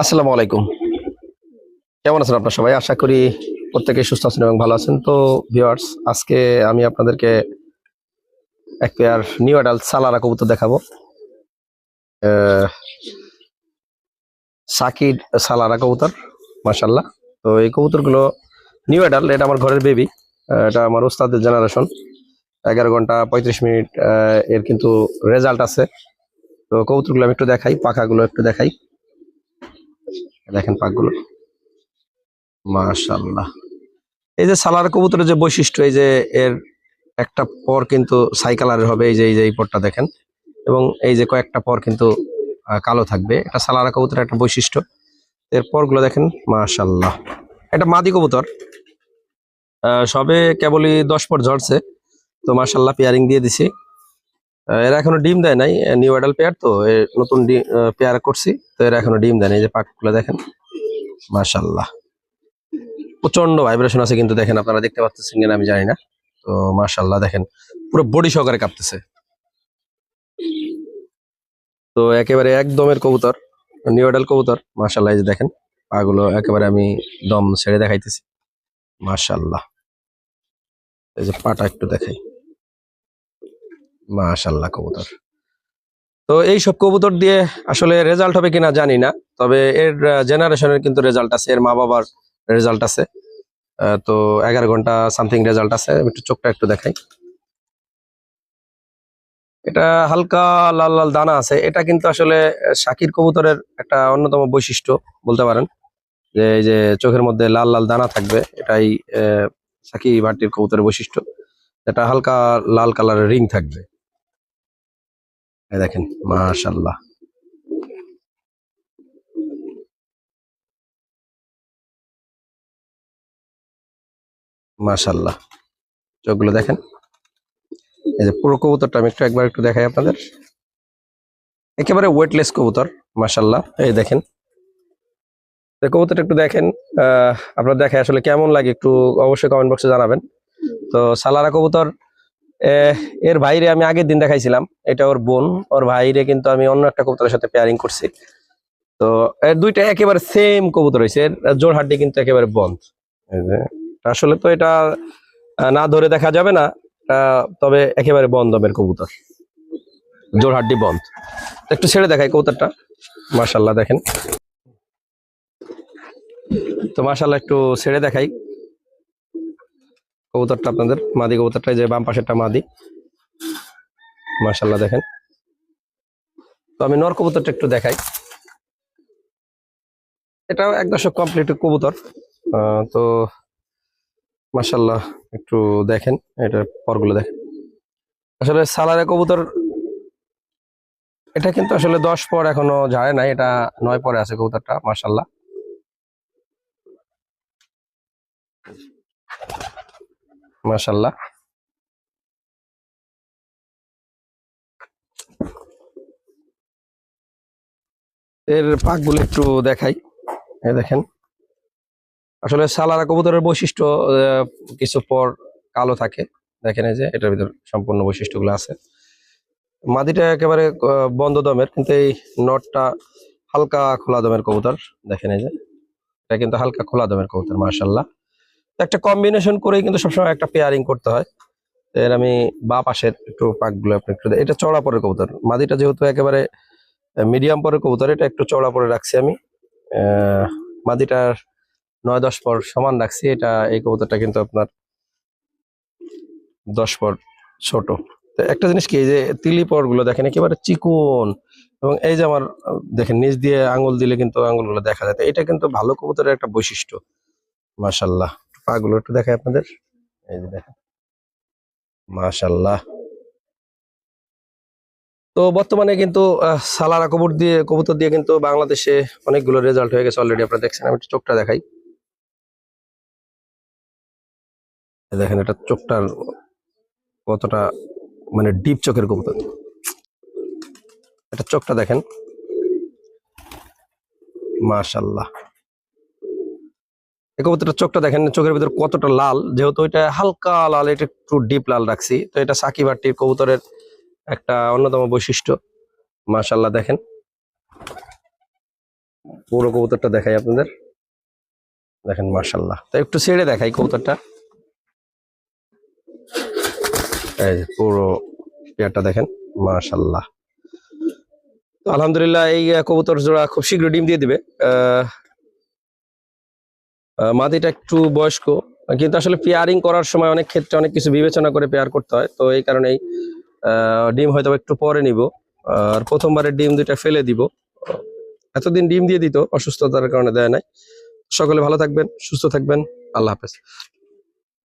আসসালামু আলাইকুম। কেমন আছেন আপনার সবাই? আশা করি প্রত্যেকে সুস্থ আছেন এবং ভালো আছেন। তো ভিউয়ার্স আজকে আমি আপনাদেরকে এক পেয়ার নিউ অ্যাডাল্ট সালারা কবুতর দেখাবো। সাকির সালারা কবুতর মাশাল্লাহ তো এই কবুতরগুলো নিউ অ্যাডাল্ট এটা আমার ঘরের বেবি এটা আমার ওস্তাদের জেনারেশন এগারো ঘণ্টা পঁয়ত্রিশ মিনিট এর কিন্তু রেজাল্ট আছে। তো কবুতরগুলো আমি একটু দেখাই, পাখাগুলো একটু দেখাই। দেখেন পাকগুলো মাশাল্লাহ এই যে সালার কবুতরের যে বৈশিষ্ট্য, এই যে এর একটা পর কিন্তু সাই কালারের হবে, এই যে এই যে, এই পরটা দেখেন। এবং এই যে কয়েকটা পর কিন্তু কালো থাকবে। এটা সালারা কবুতরের একটা বৈশিষ্ট্য। এর পরগুলো দেখেন মাশাল্লাহ এটা মাদি কবুতর। সবে কেবলই দশ পর ঝরছে। তো মাশাল্লাহ পেয়ারিং দিয়ে দিছি। এরা এখনও ডিম দেয় নাই নিউ অ্যাডাল পেয়ার তো নতুন পেয়ার করছি, তো এরা এখনও ডিম দেয় নাই যে পাকগুলো দেখেন। মাশাল্লাহ প্রচণ্ড ভাইব্রেশন আছে কিন্তু দেখেন, আপনারা দেখতে পাচ্ছেন কিনা আমি জানি না। তো মাশাল্লাহ দেখেন, পুরো বডি সহকারে কাঁপতেছে। তো একেবারে একদমের কবুতর নিউ অ্যাডাল কবুতর মাশাল্লাহ এই যে দেখেন, পাগুলো একেবারে আমি দম ছেড়ে দেখাইতেছি। মাশাল্লাহ এই যে পাটা একটু দেখাই। মাশাল্লাহ কবুতর। তো এই সব কবুতর দিয়ে আসলে রেজাল্ট হবে কিনা জানি না, তবে এর জেনারেশনের কিন্তু রেজাল্ট আছে, এর মা বাবার রেজাল্ট আছে তো এগারো ঘণ্টা সামথিং রেজাল্ট আছে একটু চোখটা একটু দেখাই। এটা হালকা লাল লাল দানা আছে, এটা কিন্তু আসলে শাকির কবুতরের একটা অন্যতম বৈশিষ্ট্য বলতে পারেন। যে এই যে চোখের মধ্যে লাল লাল দানা থাকবে, এটাই শাকি ভাটির কবুতরের বৈশিষ্ট্য। এটা হালকা লাল কালারের রিং থাকবে। দেখেন মাশাল্লাহ মাশাল্লাহ চোখগুলো দেখেন। এই যে পুরো কবুতরটা আমি একটু একবার একটু দেখাই আপনাদের। একেবারে ওয়েটলেস কবুতর মাশাল্লাহ এই দেখেন। কবুতরটা একটু দেখেন আপনার দেখে আসলে কেমন লাগে একটু অবশ্যই কমেন্ট বক্সে জানাবেন। তো সালারা কবুতর এর ভাইরে আমি আগের দিন দেখাইছিলাম। এটা ওর বোন। ওর ভাইরে কিন্তু আমি অন্য একটা কবুতরের সাথে পেয়ারিং করছি। তো, এর দুইটা একেবারে সেম কবুতর হয়েছে জোর হাড্ডি কিন্তু একেবারে বন্ধ। আসলে তো এটা না ধরে দেখা যাবে না। তবে একেবারে বন্ধ দমের কবুতর। জোর হাড্ডি বন্ধ। একটু ছেড়ে দেখাই কবুতরটা। মার্শাল্লাহ দেখেন। তো মার্শাল্লাহ একটু ছেড়ে দেখাই। কবুতরটা আপনাদের, মাদি কবুতরটা যে বাম পাশেরটা মাদি। মার্শাল্লাহ দেখেন। তো আমি নর কবুতরটা একটু দেখাই। এটাও এক দশক কমপ্লিট কবুতর। তো মার্শাল্লাহ একটু দেখেন, এটার পরগুলো দেখেন। আসলে সালারে কবুতর, এটা কিন্তু আসলে দশ পর এখনও যায় নাই, এটা নয় পরে আছে কবুতরটা মার্শাল্লাহ মার্শাল্লাহ এর পাকগুলো একটু দেখাই। দেখেন। আসলে সালারা কবুতরের বৈশিষ্ট্য কিছু পর কালো থাকে। দেখেন এই যে, এটার ভিতর সম্পূর্ণ বৈশিষ্ট্যগুলো আছে। মাদিটা একেবারে বন্ধ দমের, কিন্তু এই নটটা হালকা খোলা দমের কবুতর। দেখেন এই যে, এটা কিন্তু হালকা খোলা দমের কবুতর মার্শাল্লাহ একটা কম্বিনেশন করেই কিন্তু সবসময় একটা পেয়ারিং করতে হয়। এর আমি বা পাশের একটু পাকগুলো আপনি একটু এটা চড়া পরের কবুতর। মাদিটা যেহেতু একেবারে মিডিয়াম পরের কবুতর, এটা একটু চড়া পরে রাখছি আমি। মাদিটার নয় দশ পর সমান রাখছি। এটা, এই কবুতরটা কিন্তু আপনার দশ পর ছোট। তো একটা জিনিস কি যে তিলি পরগুলো দেখেন, একেবারে চিকন এবং এই যে আমার, দেখেন, নিচ দিয়ে আঙ্গুল দিলে কিন্তু আঙ্গুলগুলো দেখা যায়। এটা কিন্তু ভালো কবুতরের একটা বৈশিষ্ট্য। মাশাল্লাহ পা গুলো একটু দেখাই আপনাদের। এই যে দেখেন। মাশাল্লাহ তো বর্তমানে কিন্তু সালারা কবুতর দিয়ে কবুতর দিয়ে কিন্তু বাংলাদেশে অনেকগুলো রেজাল্ট হয়ে গেছে অলরেডি আপনারা দেখছেন। আমি একটু চোখটা দেখাই। দেখেন, এটা চোখটার কতটা মানে ডিপ চোখের কবুতর। এটা চোখটা দেখেন। মাশাল্লাহ কবুতরটার চোখটা দেখেন, চোখের ভিতর কতটা লাল, যেহেতু এটা হালকা লাল, এটা একটু ডিপ লাল রাখছি। তো এটা সাকিবাটির কবুতরের একটা অন্যতম বৈশিষ্ট্য। মাশাল্লাহ দেখেন। পুরো কবুতরটা দেখাই আপনাদের। দেখেন মার্শাল্লাহ তো একটু ছেড়ে দেখাই কবুতরটা। এই পুরো পেয়ারটা দেখেন মার্শাল্লাহ আলহামদুলিল্লাহ, এই কবুতর জোড়া খুব শীঘ্র ডিম দিয়ে দিবে। মাদিটা একটু বয়স্ক, কিন্তু আসলে পেয়ারিং করার সময় অনেক ক্ষেত্রে অনেক কিছু বিবেচনা করে পেয়ার করতে হয়, তো এই কারণেই ডিম হয়তো একটু পরে নিব, আর প্রথমবারের ডিম দুইটা ফেলে দিব। এতদিন ডিম দিয়ে দিত, অসুস্থতার কারণে দেয় নাই। সকলে ভালো থাকবেন, সুস্থ থাকবেন, আল্লাহ হাফেজ।